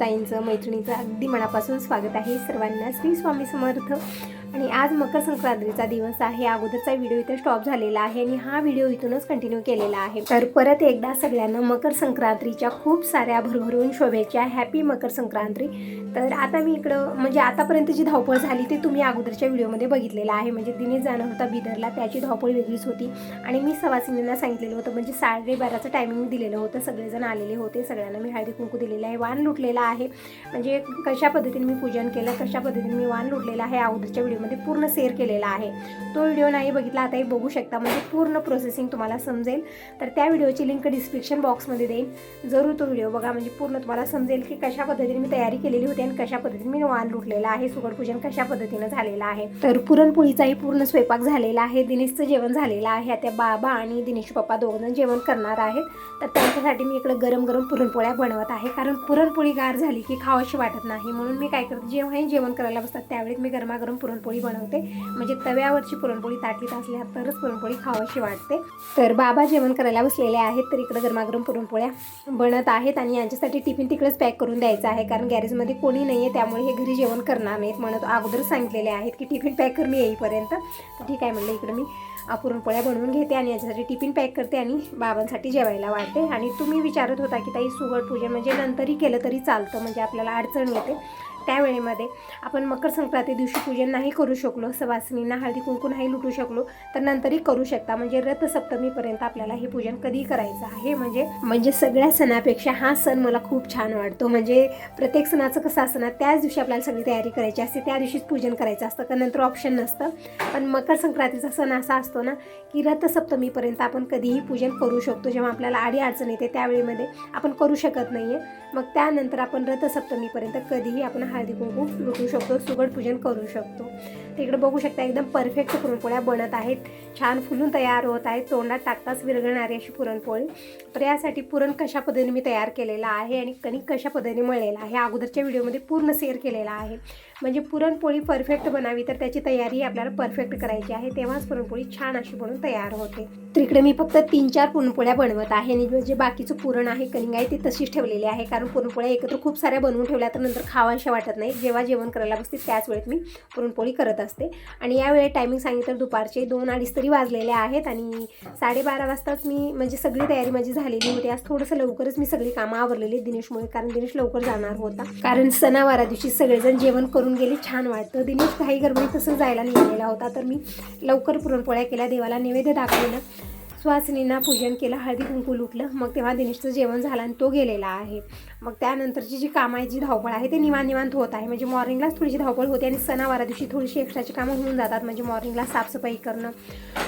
ताईंचं मैत्रिणीचं अगदी मनापासून स्वागत आहे. सर्वांना श्री स्वामी समर्थ. आणि आज मकर संक्रांतीचा दिवस आहे. अगोदरचा व्हिडिओ इथे स्टॉप झालेला आहे आणि हा व्हिडिओ इथूनच कंटिन्यू केलेला आहे. तर परत एकदा सगळ्यांना मकर संक्रांतीच्या खूप साऱ्या भरभरून शोभेच्या हॅपी मकर संक्रांती तर आता मी इकडं म्हणजे आतापर्यंत जी धावपळ झाली ते तुम्ही अगोदरच्या व्हिडिओमध्ये बघितलेलं आहे. म्हणजे दिनेश जाणं होता बिदरला. त्याची धावपळ वेगळीच होती. आणि मी सवासिनींना सांगितलेलं होतं म्हणजे साडेबाराचं टायमिंग दिलेलं होतं. सगळेजण आलेले होते. सगळ्यांना मी हळदी कुंकू दिलेलं आहे. वाण लुटलेला आहे. म्हणजे कशा पद्धतीने मी पूजन केलं कशा पद्धतीने मी वाण लुटलेलं आहे अगोदरच्या व्हिडिओमध्ये पूर्ण शेअर केलेला आहे. तो व्हिडिओ नाही बघितला आताही बघू शकता. म्हणजे पूर्ण प्रोसेसिंग तुम्हाला समजेल. तर त्या व्हिडिओची लिंक डिस्क्रिप्शन बॉक्समध्ये देईन. जरूर तो व्हिडिओ बघा. म्हणजे पूर्ण तुम्हाला समजेल की कशा पद्धतीने मी तयारी केलेली होती आणि कशा पद्धतीने मी वाण लुटलेला आहे. सुगडपूजन कशा पद्धतीनं झालेलं आहे. तर पुरणपोळीचाही पूर्ण स्वयंपाक झालेला आहे. दिनेशचं जेवण झालेलं आहे. आता बाबा आणि दिनेश पप्पा दोघंजण जेवण करणार आहेत. तर त्यांच्यासाठी मी इकडं गरम गरम पुरणपोळ्या बनवत आहे. कारण पुरणपोळी गार झाली की खावाशी वाटत नाही. म्हणून मी काय करते जेव्हाही जेवण करायला बसतात त्यावेळी मी गरमागरम पुरणपोळी बनवते. म्हणजे तव्यावरची पुरणपोळी ताटलीत असल्या तरच पुरणपोळी खावाशी वाटते. तर बाबा जेवण करायला बसलेले आहेत तर इकडं गरमागरम पुरणपोळ्या बनत आहेत आणि यांच्यासाठी टिफिन तिकडेच पॅक करून द्यायचं आहे कारण गॅरेजमध्ये कोणी नाही आहे त्यामुळे हे घरी जेवण करणार नाहीत म्हणत अगोदर सांगितलेले आहेत की टिफिन पॅक कर मी येईपर्यंत. ठीक आहे म्हणलं इकडं मी पुरणपोळ्या बनवून घेते आणि याच्यासाठी टिफिन पॅक करते आणि बाबांसाठी जेवायला वाढते. आणि तुम्ही विचारत होता की ताई सुगड पूजा म्हणजे नंतरही केलं तरी चालतं म्हणजे आपल्याला अडचण येते. त्यावेळेमध्ये आपण मकर संक्रांती दिवशी पूजन नाही करू शकलो सवासनींना हळदी कुंकू नाही लुटू शकलो तर नंतरही करू शकता. म्हणजे रथसप्तमीपर्यंत आपल्याला हे पूजन कधी करायचं आहे. म्हणजे म्हणजे सगळ्या सणापेक्षा हा सण मला खूप छान वाटतो. म्हणजे प्रत्येक सणाचं कसं असतं ना त्याच दिवशी आपल्याला सगळी तयारी करायची असते. त्या दिवशीच पूजन करायचं असतं. का नंतर ऑप्शन नसतं. पण मकर संक्रांतीचा सण असा असतो ना की रथसप्तमीपर्यंत आपण कधीही पूजन करू शकतो. जेव्हा आपल्याला आडी अडचण येते त्यावेळेमध्ये आपण करू शकत नाही आहे मग त्यानंतर आपण रथसप्तमीपर्यंत कधीही आपण हळदी कुंकू लुटू शकतो सुगड पूजन करू शकतो. तिकडे बघू शकता एकदम परफेक्ट पुरणपोळ्या बनत आहेत. छान फुलून तयार होत आहेत. तोंडात टाकताच विरघळणारी अशी पुरणपोळी. तर यासाठी पुरण कशा पद्धतीने मी तयार केलेला आहे आणि कणिक कशा पद्धतीने मळलेला आहे अगोदरच्या व्हिडिओमध्ये पूर्ण शेअर केलेला आहे. म्हणजे पुरणपोळी परफेक्ट बनावी तर त्याची तयारी आपल्याला परफेक्ट करायची आहे. तेव्हाच पुरणपोळी छान अशी बनून तयार होते. तर इकडे मी फक्त तीन चार पुरणपोळ्या बनवत आहे आणि जे बाकीचं पुरण आहे कलिंग आहे ते तशीच ठेवलेली आहे. कारण पुरणपोळ्या एकत्र खूप साऱ्या बनवून ठेवल्या तर नंतर खावाशा वाटत नाही. जेव्हा जेवण करायला बसते त्याच वेळेत मी पुरणपोळी करत असते. आणि यावेळी टायमिंग सांगितलं दुपारचे दोन अडीच तरी वाजलेले आहेत आणि साडेबारा वाजताच मी म्हणजे सगळी तयारी माझी झालेली होती. आज थोडंसं लवकरच मी सगळी कामं आवरलेली दिनेशमुळे कारण दिनेश लवकर जाणार होता. कारण सणावारा दिवशी सगळेजण जेवण करून गेले छान वाटतं. दिनेश काही गरबडीत तसं जायला निघालेला होता तर मी लवकर पुरणपोळ्या केल्या देवाला नैवेद्य दाखवलं सुहासिनींना पूजन केलं हळदी कुंकू लुटलं. मग तेव्हा दिनेशचं जेवण झालं आणि तो गेलेला आहे. मग त्यानंतरची जी कामं आहे जी धावपळ आहे ते निवांत निवांत होत आहे. म्हणजे मॉर्निंगलाच थोडीशी धावपळ होते आणि सणावारा दिवशी थोडीशी एक्स्ट्राची कामं होऊन जातात. म्हणजे मॉर्निंगला साफसफाई करणं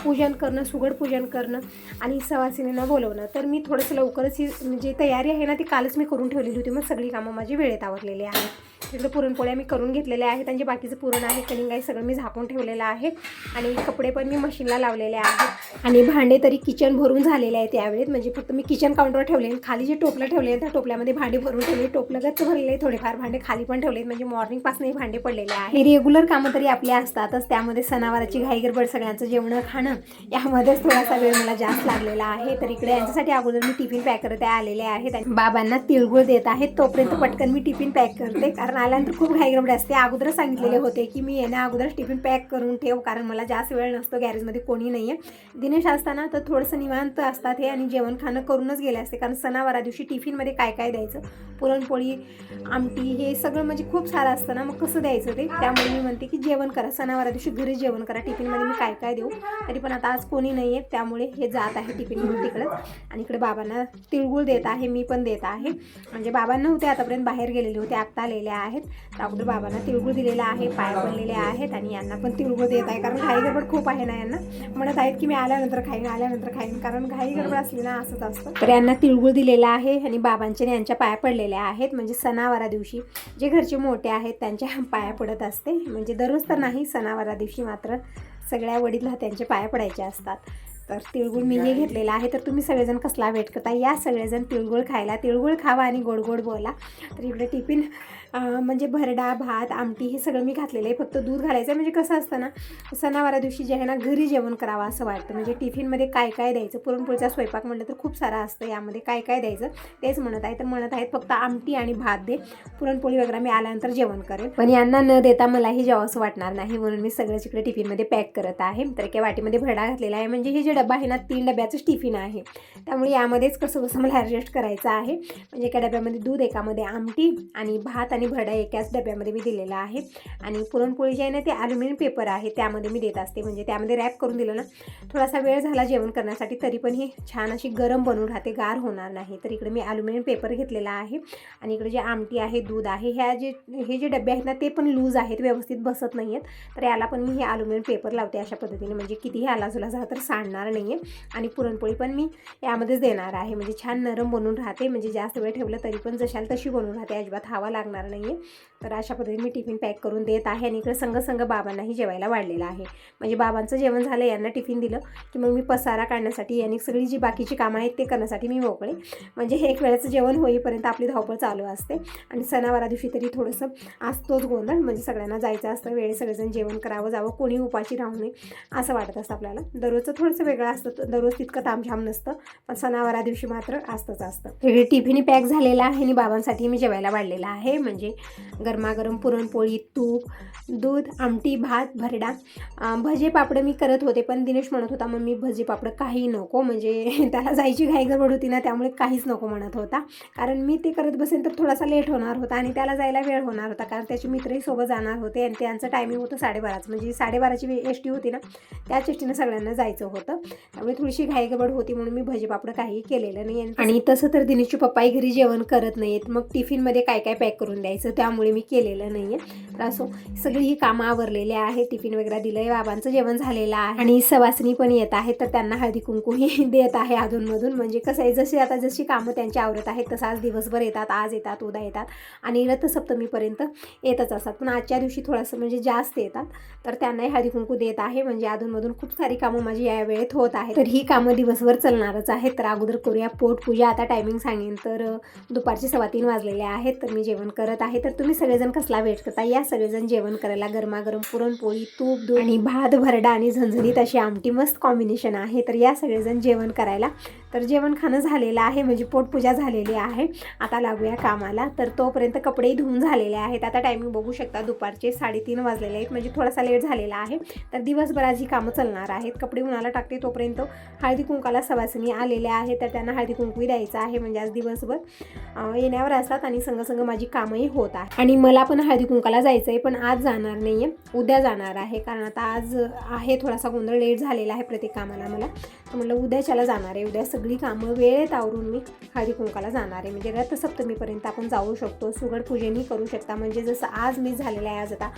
पूजन करणं सुगड पूजन करणं आणि सुवासिनींना बोलवणं. तर मी थोडंसं लवकरच ही म्हणजे तयारी आहे ना ती कालच मी करून ठेवलेली होती. मग सगळी कामं माझी वेळेत आवरलेली आहेत. तिकडे पुरणपोळ्या मी करून घेतलेल्या आहेत आणि जे बाकीचं पुरण आहे कलिंग आहे सगळं मी झाकून ठेवलेलं आहे. आणि कपडे पण मी मशीनला लावलेले आहेत. आणि भांडे तरी किचन भरून झालेले आहेत यावेळेत. म्हणजे फक्त मी किचन काउंटरवर ठेवले खाली जे टोपलं ठेवले त्या टोपल्यामध्ये भांडे भरून ठेवले टोपलं गच्च भरलेले थोडेफार. भांडे खाली पण ठेवले म्हणजे मॉर्निंगपासूनही भांडे पडलेले आहे रेग्युलर कामं तरी आपले असतातच. त्यामध्ये सणावाराची घाईगडबड सगळ्यांचं जेवणं खाणं यामध्येच थोडासा वेळ मला जास्त लागलेला आहे. तर इकडे यांच्यासाठी अगोदर मी टिफिन पॅक करते आलेले आहेत. आणि बाबांना तिळगुळ देत आहेत. तोपर्यंत पटकन मी टिफिन पॅक करते. कारण आल्यानंतर खूप घाई असते. अगोदर सांगितलेले होते की मी येण्या अगोदर टिफिन पॅक करून ठेव कारण मला जास्त वेळ नसतो गॅरेजमध्ये कोणी नाही आहे दिनेश असताना तर थोडंसं निवांत असतात हे आणि जेवण खाणं करूनच गेले असते कारण सणावारा दिवशी टिफिनमध्ये काय काय द्यायचं? पुरणपोळी आमटी हे सगळं म्हणजे खूप सारं असतं ना मग कसं द्यायचं ते? त्यामुळे मी म्हणते की जेवण करा सणावारा दिवशी घरी जेवण करा टिफिनमध्ये मी काय काय देऊ? तरी पण आता आज कोणी नाही आहे त्यामुळे हे जात आहे टिफिन तिकडं. तिकडंच आणि इकडे बाबांना तिळगुळ देत आहे मी पण देत आहे. म्हणजे बाबांना होते आतापर्यंत बाहेर गेलेले होते आत्ता आलेले आहे. आहेत. तर अगोदर बाबांना तिळगुळ दिलेला आहे पाय पडलेले आहेत आणि यांना पण तिळगुळ देत आहे. कारण घाई गडबड खूप आहे ना यांना. म्हणत आहेत की मी आल्यानंतर खाईन आल्यानंतर खाईन. कारण घाई गडबड असली ना असंच असतं. तर यांना तिळगुळ दिलेला आहे आणि बाबांचे यांच्या पाया पडलेल्या आहेत. म्हणजे सणावारा दिवशी जे घरचे मोठे आहेत त्यांच्या पाया पडत असते. म्हणजे दररोज तर नाही सणावारा दिवशी मात्र सगळ्या वडील त्यांचे पाया पडायचे असतात. तर तिळगुळ मीही घेतलेला आहे. तर तुम्ही सगळेजण कसला वेट करता? या सगळेजण तिळगुळ खायला. तिळगुळ खावा आणि गोड गोड बोला. तर इकडे टिफिन म्हणजे भरडा भात आमटी हे सगळं मी घातलेलं आहे. फक्त दूध घालायचं म्हणजे कसं असतं ना सणावारा दिवशी जे आहे ना घरी जेवण करावं असं वाटतं. म्हणजे टिफिनमध्ये काय काय द्यायचं? पुरणपोळीचा स्वयंपाक म्हटलं तर खूप सारा असतं. यामध्ये काय काय द्यायचं? तेच म्हणत आहे. तर म्हणत आहेत फक्त आमटी आणि भात दे. पुरणपोळी वगैरे मी आल्यानंतर जेवण करेन पण यांना न देता मलाही जेव्हा असं वाटणार नाही. म्हणून मी सगळं इकडे टिफिनमध्ये पॅक करत आहे. तर एका वाटीमध्ये भरडा घातलेला आहे. म्हणजे हे जे डबा आहे ना तीन डब्याचंच टिफिन आहे. त्यामुळे यामध्येच कसं कसं मला ॲडजस्ट करायचं आहे. म्हणजे एका डब्यामध्ये दूध एकामध्ये आमटी आणि भात आणि भरडा एकाच डब्यामध्ये मी दिलेला आहे. आणि पुरणपोळी जी आहे ना ते ॲल्युमिनियम पेपर आहे त्यामध्ये मी देत असते. म्हणजे त्यामध्ये रॅप करून दिलं ना थोडासा वेळ झाला जेवण करण्यासाठी तरी पण ही छान अशी गरम बनवून राहते गार होणार नाही. तर इकडे मी ॲल्युमिनियम पेपर घेतलेला आहे. आणि इकडे जे आमटी आहे दूध आहे ह्या जे हे जे डबे आहेत ना ते पण लूज आहेत व्यवस्थित बसत नाही आहेत तर याला पण मी हे ॲल्युमिनियम पेपर लावते अशा पद्धतीने. म्हणजे कितीही आलाजुला झाला तर सांडणार नाही आहे आणि पुरणपोळी पण मी यामध्येच देणार आहे. म्हणजे छान नरम बनून राहते. म्हणजे जास्त वेळ ठेवलं तरी पण जशाल तशी बनून राहते. अजिबात हवा लागणार नाही आहे तर अशा पद्धतीने मी टिफिन पॅक करून देत आहे. आणि इकडे संघ संघ बाबांनाही जेवायला वाढलेलं आहे. म्हणजे बाबांचं जेवण झालं यांना टिफिन दिलं की मग मी पसारा काढण्यासाठी आणि सगळी जी बाकीची कामं आहेत ते करण्यासाठी मी मोकळे. म्हणजे हे एक वेळेचं जेवण होईपर्यंत आपली धावपळ चालू असते. आणि सणावारा दिवशी तरी थोडंसं असतोच गोंधळ. म्हणजे सगळ्यांना जायचं असतं. वेळेत सगळेजण जेवण करावं जावं. कोणी उपाशी राहू नये असं वाटत असतं आपल्याला. दररोजचं थोडंसं वेगळं असतं दररोज तितकं तामझाम नसतं पण सणावारा दिवशी मात्र असतंच असतं. वेगळी टिफिन पॅक झालेला आहे आणि बाबांसाठी मी जेवायला वाढलेला आहे. म्हणजे गरमागरम पुरणपोळी तूप दूध आमटी भात भरडा. भजे पापडं मी करत होते पण दिनेश म्हणत होता मग मी भजे पापडं काही नको. म्हणजे त्याला जायची घाई गडबड होती ना त्यामुळे काहीच नको म्हणत होता. कारण मी ते करत बसेन तर थोडासा लेट होणार होता आणि त्याला जायला वेळ होणार होता कारण त्याचे मित्रही सोबत जाणार होते आणि त्यांचं टायमिंग होतं साडेबाराचं. म्हणजे साडेबाराची एस टी होती ना त्याच एस टीनं सगळ्यांना जायचं होतं. त्यामुळे थोडीशी घाई गडबड होती म्हणून मी भजे पापडं काही केलेलं नाही आणि- तसं तर दिनेशचे पप्पाही घरी जेवण करत नाहीत. मग टिफिनमध्ये काय काय पॅक करून द्यायचं त्यामुळे मी केलेलं नाही आहे तर असो सगळी ही कामं आवरलेली आहे टिफिन वगैरे दिलं आहे बाबांचं जेवण झालेलं आहे. आणि सवासनी पण येत आहेत तर त्यांना हळदी कुंकूही देत आहे अधूनमधून. म्हणजे कसं आहे जशी आता जशी कामं त्यांची आवरत आहेत तसं आज दिवसभर येतात आज येतात उद्या येतात. आणि रथसप्तमीपर्यंत येतच असतात. पण आजच्या दिवशी थोडंसं म्हणजे जास्त येतात. तर त्यांनाही हळदी कुंकू देत आहे. म्हणजे अधूनमधून खूप सारी कामं माझी या वेळेत होत आहे तर ही कामं दिवसभर चालणारच आहेत. तर अगोदर करूया पोटपूजा आता टायमिंग सांगेन तर दुपारचे सव्वा तीन वाजलेले आहेत. तर मी जेवण करत आहे. तर तुम्ही सगळेजण कसला वेट करता? या सगळेजण जेवण करायला गरमागरम पुरणपोळी तूप दूध आणि भात भरडा आणि झणझणीत अशी आमटी मस्त कॉम्बिनेशन आहे. तर या सगळेजण जेवण करायला तर जेवण खाणं झालेलं आहे म्हणजे पोटपूजा झालेली आहे. आता लागूया कामाला. तर तोपर्यंत कपडेही धुवून झालेले आहेत. आता टायमिंग बघू शकता दुपारचे साडेतीन वाजलेले आहेत म्हणजे थोडासा लेट झालेला आहे. तर दिवसभराची कामं चालणार आहेत. कपडे उन्हाला टाकते तोपर्यंत. हळदी कुंकाला सवासिनी आलेल्या आहेत तर त्यांना हळदी कुंकू द्यायचं आहे म्हणजे आज दिवसभर. येण्यावर असतात आणि संगसंग माझी कामंही होत आहे. आणि मला पण हळदी कुंकाला जायचं आहे पण आज जाणार नाही आहे उद्या जाणार आहे कारण आता आज आहे थोडासा गोंधळ लेट झालेला आहे प्रत्येक कामाला मला. तर म्हटलं उद्याच्याला जाणार आहे उद्या सगळी कामं वेळेत आवरून मी हळदी कुंकाला जाणार आहे. म्हणजे रथसप्तमीपर्यंत आपण जाऊ शकतो सुगड पूजनही करू शकता. म्हणजे जसं आज मी झालेलं आहे आज आता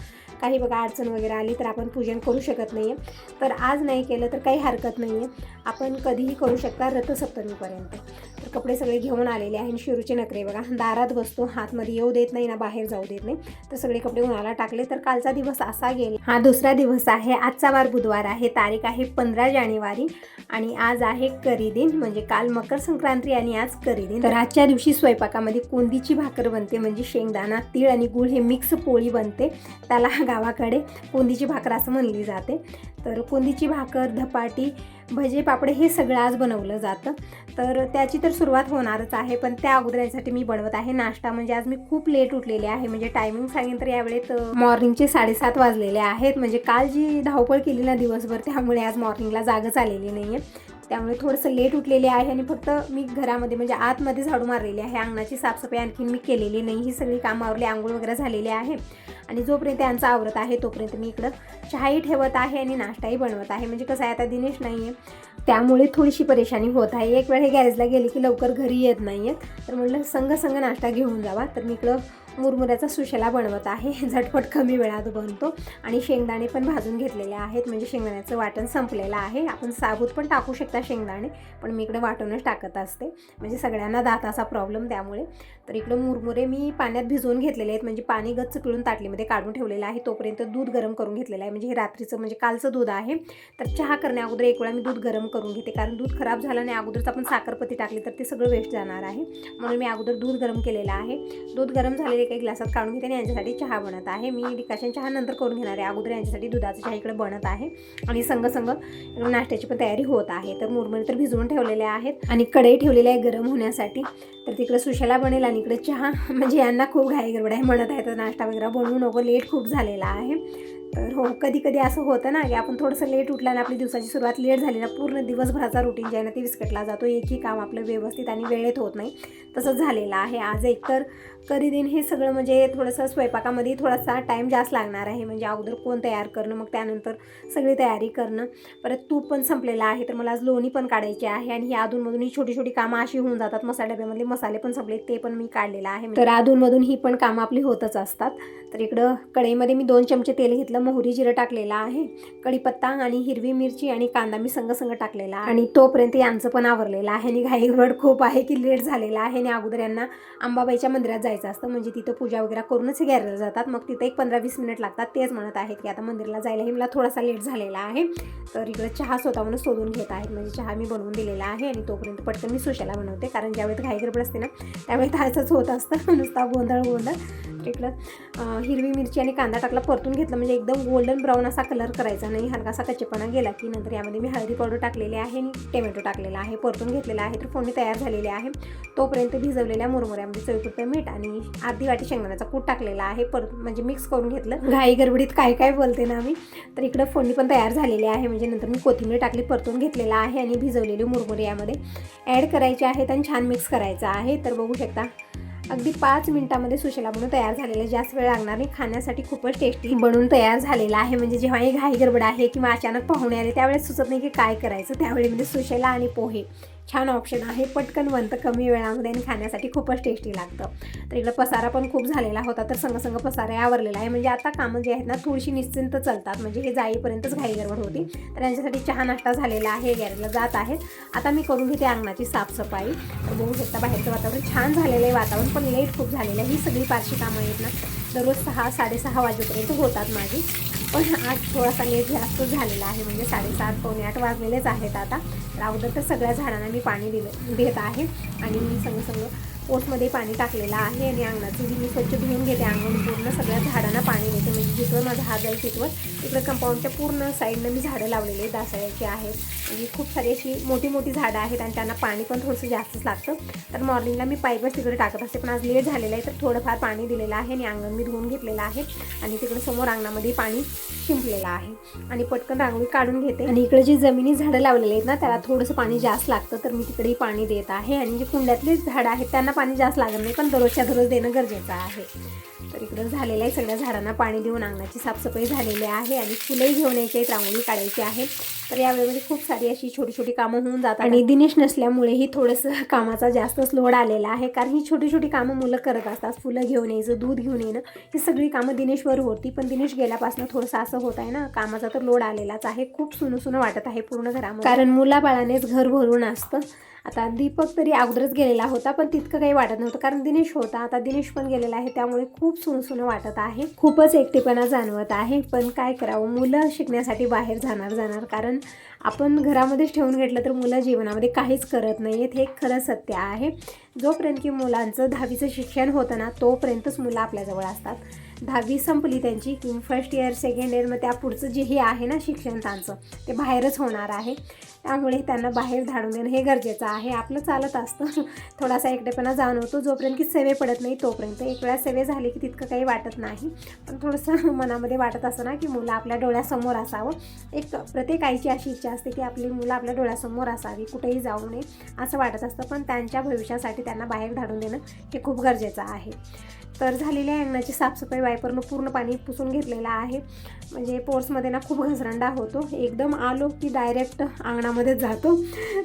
काही बघा अडचण वगैरे आली तर आपण पूजन करू शकत नाही आहे तर आज नाही केलं तर काही हरकत नाही आहे आपण कधीही करू शकता रथसप्तमीपर्यंत. तर कपडे सगळे घेऊन आलेले आहे. आणि शिरूचे नखरे बघा दारात बसतो. हातमध्ये येऊ देत नाही ना बाहेर जाऊ देत नाही. तर सगळे कपडे उन्हाला टाकले. तर कालचा दिवस असा गेला. हा दुसरा दिवस आहे. आजचा वार बुधवार आहे. तारीख आहे पंधरा जानेवारी. आणि आज आहे करी दिन म्हणजे काल मकर संक्रांती आणि आज करी दिन. तर आजच्या दिवशी स्वयंपाकामध्ये कोंदीची भाकर बनते म्हणजे शेंगदाणा तीळ आणि गुळ हे मिक्स पोळी बनते. त्याला गावाकडे कोंदीची भाकर असं म्हणली जाते. तर कोंदीची भाकर धपाटी भजे पापडे हे सगळं आज बनवलं जातं. तर त्याची तर सुरुवात होणारच आहे पण त्या अगोदर यासाठी मी बनवत आहे नाश्ता. म्हणजे आज मी खूप लेट उठलेले आहे. म्हणजे टायमिंग सांगेन तर यावेळेत मॉर्निंगचे साडेसात वाजलेले आहेत. म्हणजे काल जी धावपळ केली ना दिवसभर त्यामुळे आज मॉर्निंगला जागच आलेली नाही आहे त्यामुळे थोडंसं लेट उठलेले आहे आणि फक्त मी घरामध्ये म्हणजे आतमध्ये झाडू मारलेली आहे. अंगणाची साफसफाई आणखीन मी केलेली नाही. ही सगळी कामं आवरली आंघोळ वगैरे झालेली आहे. आणि जोपर्यंत यांचं आवरत आहे तोपर्यंत मी इकडं चहाही ठेवत आहे आणि नाश्ताही बनवत आहे. म्हणजे कसं आहे आता दिनेश नाही आहे त्यामुळे थोडीशी परेशानी होत आहे. एक वेळ हे गॅरेजला गेले की लवकर घरी येत नाही आहेत तर म्हटलं संघ संघ नाश्ता घेऊन जावा. तर मी इकडं मुरमुऱ्याचा सुशेला बनवत आहे. झटपट कमी वेळात बनतो आणि शेंगदाणे पण भाजून घेतलेले आहेत. म्हणजे शेंगदाण्याचं वाटण संपलेलं आहे. आपण साबूत पण टाकू शकता शेंगदाणे पण मी इकडे वाटूनच टाकत असते. म्हणजे सगळ्यांना दाताचा प्रॉब्लेम त्यामुळे. तर इकडं मुरमुरे मी पाण्यात भिजवून घेतलेले आहेत. म्हणजे पाणी गच्च पिळून ताटलीमध्ये काढून ठेवलेलं आहे. तोपर्यंत दूध गरम करून घेतलेलं आहे. म्हणजे हे रात्रीचं म्हणजे कालचं दूध आहे. तर चहा करण्या अगोदर एक वेळा मी दूध गरम करून घेते. कारण दूध खराब झालं नाही अगोदरच आपण साखरपती टाकली तर ते सगळं वेस्ट जाणार आहे. म्हणून मी अगोदर दूध गरम केलेलं आहे. दूध गरम झालेले एक ग्लासात काढून घेते आणि यांच्यासाठी चहा बनत आहे. मी डिकाशन चहा नंतर करून घेणार आहे. अगोदर यांच्यासाठी दुधाचा चहा इकडे बनत आहे. आणि संग संग नाश्त्याची पण तयारी होत आहे. तर मुरमुरे तर भिजवून ठेवलेले आहेत आणि कढई ठेवलेली आहे गरम होण्यासाठी. तर तिकडे सुशाला बनेल आणि इकडे चहा. म्हणजे यांना खूप घाई गडबड आहे म्हणत आहे. तर नाश्ता वगैरे बनवू नको. लेट खूप झालेला आहे. तर हो कधी कधी असं होतं ना की आपण थोडंसं लेट उठलं आणि आपली दिवसाची सुरुवात लेट झाली ना पूर्ण दिवसभराचा रुटीन जे आहे ना ते विस्कटला जातो. एकही काम आपलं व्यवस्थित आणि वेळेत होत नाही. तसंच झालेलं आहे. आज एकतर कधी दिन हे सगळं म्हणजे थोडंसं स्वयंपाकामध्ये थोडासा टाईम जास्त लागणार आहे. म्हणजे अगोदर कोण तयार करणं मग त्यानंतर सगळी तयारी करणं. परत तूप पण संपलेलं आहे तर मला आज लोणी पण काढायची आहे आणि ही अधूनमधून ही छोटी छोटी कामं अशी होऊन जातात. मसाला डब्यामधले मसाले पण संपले ते पण मी काढलेलं आहे. तर अधूनमधून ही पण कामं आपली होतच असतात. तर इकडं कढईमध्ये मी दोन चमचे तेल घेतलं. मोहरी जिरं टाकलेलं आहे कढीपत्ता आणि हिरवी मिरची आणि कांदा मी संगसंग टाकलेला आणि तोपर्यंत यांचं पण आवरलेलं आहे. आणि घाई खूप आहे की लेट झालेला आहे. आणि अगोदर यांना अंबाबाईच्या मंदिरात जायचं असतं. म्हणजे तिथं पूजा वगैरे करूनच घ्यायला जातात. मग तिथं एक पंधरा वीस मिनिट लागतात. तेच म्हणत आहेत की आता मंदिराला जायला हे मला थोडासा लेट झालेला आहे. तर इकडं चहा स्वतःहून शोधून घेत आहेत. म्हणजे चहा मी बनवून दिलेला आहे. आणि तोपर्यंत पटकन मी सुशाला बनवते. कारण ज्यावेळेस घाई असते ना त्यावेळेत असंच होत असतं. नुसता गोंधळ गोंधळ. इकडं हिरवी मिरची आणि कांदा टाकला परतून घेतलं. म्हणजे एकदम गोल्डन ब्राऊन असा कलर करायचा नाही. हलकासा कच्चेपणा गेला की नंतर यामध्ये मी हळदी पावडर टाकलेली आहे आणि टोमॅटो टाकलेला आहे. परतून घेतलेला आहे तर फोडणी तयार झालेली आहे. तोपर्यंत भिजवलेल्या मुरमुऱ्यामध्ये चवीपुरतं मीठ आणि अर्धी वाटी शेंगदाण्याचा कूट टाकलेला आहे. परत म्हणजे मिक्स करून घेतलं. घाई गडबडीत काय काय बोलते ना मी तर इकडं फोडणी पण तयार झालेली आहे. म्हणजे नंतर मी कोथिंबीर टाकली परतून घेतलेला आहे आणि भिजवलेली मुरमुरे यामध्ये ॲड करायचे आहेत आणि छान मिक्स करायचं आहे. तर बघू शकता अगदी पाच मिनिटामध्ये सुशेला बनून तयार झालेला आहे. जास्त वेळ लागणार नाही. खाण्यासाठी खूपच टेस्टी बनून तयार झालेला आहे. म्हणजे जेव्हा हे घाई गडबड आहे किंवा अचानक पाहुणे आले त्यावेळेस सुचत नाही की काय करायचं. त्यावेळी म्हणजे सुशेला आणि पोहे. छान ऑप्शन आहे. पटकन बनतं कमी वेळामध्ये आणि खाण्यासाठी खूपच टेस्टी लागतं. तर इकडं पसारा पण खूप झालेला होता तर संग संग पसारा आवरलेला आहे. म्हणजे आता कामं जे आहेत ना थोडीशी निश्चिंत चालतात. म्हणजे हे जाईपर्यंतच घाई गडबड होती. तर यांच्यासाठी चहा नाश्ता झालेला आहे गॅरेजला जात आहेत आता मी करून घेते अंगणाची साफसफाई. तर बघू शकता बाहेरचं वातावरण छान झालेलं आहे वातावरण पण लेट खूप झालेलं आहे. ही सगळी फारशी कामं आहेत ना दररोज सहा साडेसहा वाजेपर्यंत होतात माझी. पण आज थोडासा लेट जास्त झालेला आहे म्हणजे साडेसात पावणे आठ वाजलेलेच आहेत आता. तर अगोदर तर सगळ्या झाडांना मी पाणी दिलं देत आहे. आणि मी सगळं सगळं पोटमध्ये पाणी टाकलेलं आहे आणि अंगणाचं जी मी स्वच्छ धुवून घेते. अंगण पूर्ण सगळ्या झाडांना पाणी देते. म्हणजे जिथवर माझा हात जाईल तिथवर. इकडं कंपाऊंडच्या पूर्ण साईडनं मी झाडं लावलेली आहेत दासाळ्याची आहेत. म्हणजे खूप सारी अशी मोठी मोठी झाडं आहेत आणि त्यांना पाणी पण थोडंसं जास्तच लागतं. तर मॉर्निंगला मी पाईपच तिकडे टाकत असते. पण आज लेट झालेलं आहे तर थोडंफार पाणी दिलेलं आहे आणि अंगण मी धुवून घेतलेलं आहे. आणि तिकडे समोर अंगणामध्ये पाणी शिंपलेलं आहे. आणि पटकन रांगोळी काढून घेते. आणि इकडे जी जमिनी झाडं लावलेली आहेत ना त्याला थोडंसं पाणी जास्त लागतं. तर मी तिकडेही पाणी देत आहे. आणि जे कुंड्यातले झाडं आहेत त्यांना पाणी जास्त लागत नाही पण दररोजच्या दररोज देणं गरजेचं आहे. तर इकडं झालेलं आहे. सगळ्या झाडांना पाणी देऊन अंगणाची साफसफाई झालेली आहे आणि फुलंही घेऊन यायची आहेत रांगोळी काढायची आहे तर यावेळेमध्ये खूप सारी अशी छोटी छोटी कामं होऊन जातात आणि दिनेश नसल्यामुळेही थोडंसं कामाचा जास्तच लोड आलेला आहे. कारण ही छोटी छोटी कामं मुलं करत असतात. फुलं घेऊन यायचं दूध घेऊन येणं ही सगळी कामं दिनेशवर होती. पण दिनेश गेल्यापासून थोडंसं असं होत आहे ना कामाचा तर लोड आलेलाच आहे. खूप सुनं सुनं वाटत आहे पूर्ण घरामध्ये. कारण मुलाबाळानेच घर भरून असतं. आता दीपक तरी अगोदरच गेलेला होता पण तितकं काही वाटत नव्हतं. कारण दिनेश होता. आता दिनेश पण गेलेला आहे त्यामुळे खूप सुनं वाटत आहे. खूपच एकटेपणा जाणवत आहे. पण काय करावं? मुलं शिकण्यासाठी बाहेर जाणार जाणार. कारण आपण घरामध्येच ठेवून घेतलं तर मुलं जीवनामध्ये काहीच करत नाही आहेत हे खरं सत्य आहे. जोपर्यंत की मुलांचं दहावीचं शिक्षण होतं ना तोपर्यंतच मुलं आपल्याजवळ असतात. दहावी संपली त्यांची की फर्स्ट इयर सेकंड इयर मग त्या पुढचं जे हे आहे ना शिक्षण त्यांचं ते बाहेरच होणार आहे. त्यामुळे त्यांना बाहेर धाडून देणं हे गरजेचं आहे. आपलं चालत असतं. थोडासा एकटेपणा जाणवतो. जोपर्यंत की सेवे पडत नाही तोपर्यंत एक वेळा सेवे झाली की तितकं काही वाटत नाही. पण थोडंसं मनामध्ये वाटत असं ना की मुलं आपल्या डोळ्यासमोर असावं. एक प्रत्येक आईची अशी इच्छा असते की आपली मुलं आपल्या डोळ्यासमोर असावी कुठेही जाऊ नये असं वाटत असतं. पण त्यांच्या भविष्यासाठी त्यांना बाहेर धाडून देणं हे खूप गरजेचं आहे. तर झालेल्या अंगणाची साफसफाई वायपरनं पूर्ण पाणी पुसून घेतलेलं आहे. म्हणजे पोर्समध्ये ना खूप घसरंडा होतो. एकदम आलो की डायरेक्ट अंगणामध्येच जातो.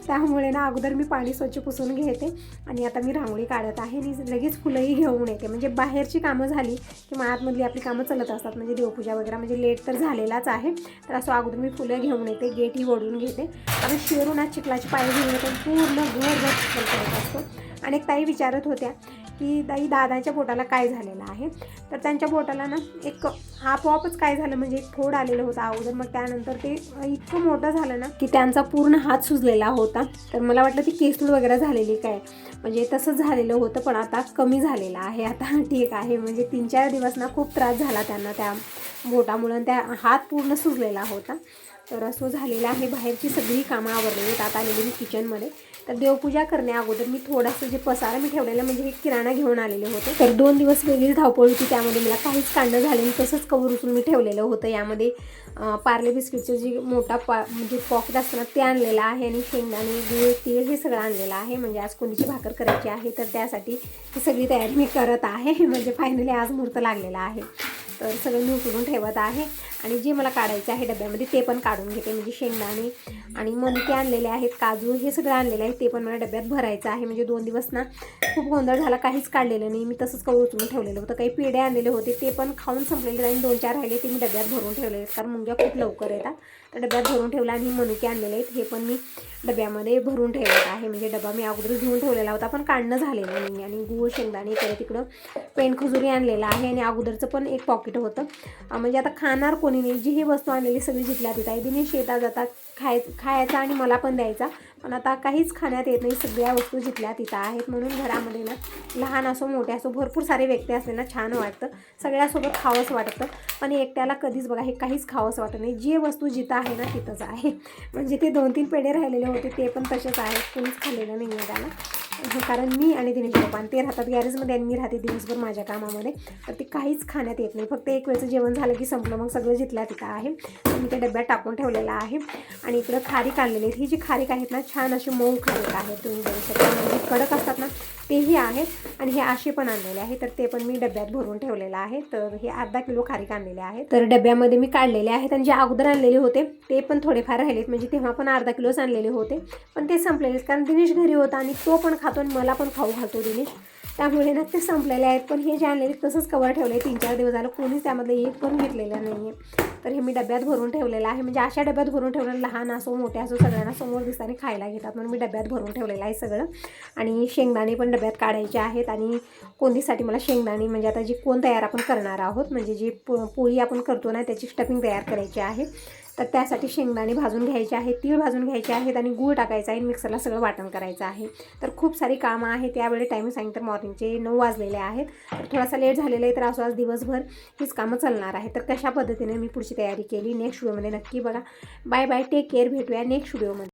त्यामुळे ना अगोदर मी पाणी स्वच्छ पुसून घेते आणि आता मी रांगोळी काढत आहे. आणि लगेच फुलंही घेऊन येते. म्हणजे बाहेरची कामं झाली की मग आतमधली आपली कामं चालत असतात. म्हणजे देवपूजा वगैरे म्हणजे लेट तर झालेलाच आहे. तर असं अगोदर मी फुलं घेऊन येते. गेटही ओढून घेते. कारण शिवरून आज चिखलाची पाय घेऊन येते. पूर्ण घर चिखल करत असतो. आणि एक ताई विचारत होत्या की दाई दादाच्या बोटाला काय झालेलं आहे? तर त्यांच्या बोटाला ना एक आपोआपच काय झालं म्हणजे एक फोड आलेलं होतं अगोदर. मग त्यानंतर ते इतकं मोठं झालं ना की त्यांचा पूर्ण हात सुजलेला होता. तर मला वाटलं ती केसूड वगैरे झालेली काय? म्हणजे तसंच झालेलं होतं पण आता कमी झालेलं आहे. आता ठीक आहे. म्हणजे तीन चार दिवस ना खूप त्रास झाला त्यांना त्या बोटामुळं. त्या हात पूर्ण सुजलेला होता. तर असं झालेलं आहे. बाहेरची सगळी कामं आवरलेली आहेत. आता आलेली मी किचनमध्ये तर देवपूजा करण्या अगोदर मी थोडंसं जे पसारा मी ठेवलेलं म्हणजे हे किराणा घेऊन आलेले होते. तर दोन दिवस वेगळीच धावपळ होती त्यामध्ये मला काहीच कांड झालं आणि तसंच कवर उचलून मी ठेवलेलं होतं. यामध्ये पार्ले बिस्किटचं जे मोठा पा म्हणजे पॉकेट असताना ते आणलेलं आहे आणि शेंगदाणे गुळ तीळ हे सगळं आणलेलं आहे. म्हणजे आज कोणीची भाकर करायची आहे तर त्यासाठी ही सगळी तयारी मी करत आहे. म्हणजे फायनली आज मुहूर्त लागलेला आहे. तर सगळं मी उचलून ठेवत आहे. आणि जे मला काढायचं आहे डब्यामध्ये ते पण काढून घेते. म्हणजे शेंगदाणे आणि मनुके आणलेले आहेत काजू हे सगळं आणलेलं आहे. ते पण मला डब्यात भरायचं आहे. म्हणजे दोन दिवस ना खूप गोंधळ झाला. काहीच काढलेलं नाही. मी तसंच कवर उचलून ठेवलेलं होतं. काही पेढे आणलेले होते. ते पण खाऊन संपलेले आणि दोन चार राहिले ते मी डब्यात भरून ठेवलेले आहेत. कारण मुंग्या खूप लवकर येतात. तर डब्यात भरून ठेवला आणि मनुके आणलेले आहेत. हे पण मी डब्यामध्ये भरून ठेवत आहे. म्हणजे डबा मी अगोदर घेऊन ठेवलेला होता पण काढणं झालेलं नाही आणि गूळ शेंगदाणे इकडे तिकडं पेन खजुरी आणलेला आहे आणि अगोदरचं पण एक पॉकेट होतं. म्हणजे आता खाणार कोणी नाही. जी ही वस्तू आणलेली सगळी जिथल्या तिथं आहे. तिने शेतात जाता खाय खायचा आणि मला पण द्यायचा. पण आता काहीच खाण्यात येत नाही. सगळ्या वस्तू जिथल्या तिथं आहेत. म्हणून घरामध्ये ना लहान असो मोठे असो भरपूर सारे व्यक्ती असले ना छान वाटतं. सगळ्यासोबत खावंच वाटतं. पण एकट्याला कधीच बघा हे काहीच खावंच वाटत नाही. जे वस्तू जिथं आहे ना तिथंच आहे. म्हणजे ते दोन तीन पेढे राहिलेले होते ते पण तसेच आहेत. कोणीच खाल्लेलं नाही आहे त्याला. हो, कारण मी आणि दिनेश पप्पा ते राहतात गॅरेजमध्ये आणि मी राहते दिवसभर माझ्या कामामध्ये. तर ते काहीच खाण्यात येत नाही. फक्त एक वेळचं जेवण झालं की संपलं मग सगळं जिथल्या तिथं आहे. तर मी त्या डब्यात टाकून ठेवलेलं आहे. आणि इकडं खारीक आणलेली आहेत. ही जी खारीक आहेत ना छान अशी मऊ खारीक आहे तुम्ही बघू शकता म्हणजे कडक असतात ना तेही आहेत आणि हे आशे पण आणलेले आहे तर ते पण मी डब्यात भरून ठेवलेलं आहे. तर हे अर्धा किलो खारीक आणलेले आहे तर डब्यामध्ये मी काढलेले आहेत आणि जे अगोदर आणलेले होते ते पण थोडेफार राहिलेत. म्हणजे तेव्हा पण अर्धा किलोच आणलेले होते. पण ते संपलेले कारण दिनेश घरी होता आणि तो पण खातो आणि मला पण खाऊ घालतो दिनेश. त्यामुळे ना ते संपलेले आहेत. पण हे जे तसंच कवर ठेवले. तीन चार दिवस झालं कोणीच त्यामधलं एक पण घेतलेलं नाही आहे तर हे मी डब्यात भरून ठेवलेलं आहे. म्हणजे अशा डब्यात भरून ठेवलेलं लहान असो मोठे असो सगळ्यांना समोर दिसताना खायला घेतात. म्हणून मी डब्यात भरून ठेवलेलं आहे सगळं. आणि शेंगदाणे पण डब्यात काढायचे आहेत. आणि कोंदीसाठी मला शेंगदाणे म्हणजे आता जी कोण तयार आपण करणार आहोत म्हणजे जी पो पोळी आपण करतो ना त्याची स्टफिंग तयार करायची आहे. तर त्यासाठी शेंगदाणे भाजून घ्यायचे आहेत तीळ भाजून घ्यायचे आहेत आणि गूळ टाकायचा आहे मिक्सरला सगळं वाटण करायचं आहे. तर खूप सारी कामं आहेत त्यावेळी टायमिंग सांगितलं तर मॉर्निंगचे नऊ वाजलेले आहेत. तर थोडासा लेट झालेला आहे तर असं आज दिवसभर हीच कामं चालणार आहे तर कशा पद्धतीने मी पुढची तयारी केली? नेक्स्ट व्हिडिओमध्ये नक्की बघा. बाय बाय टेक केअर भेटूया नेक्स्ट व्हिडिओमध्ये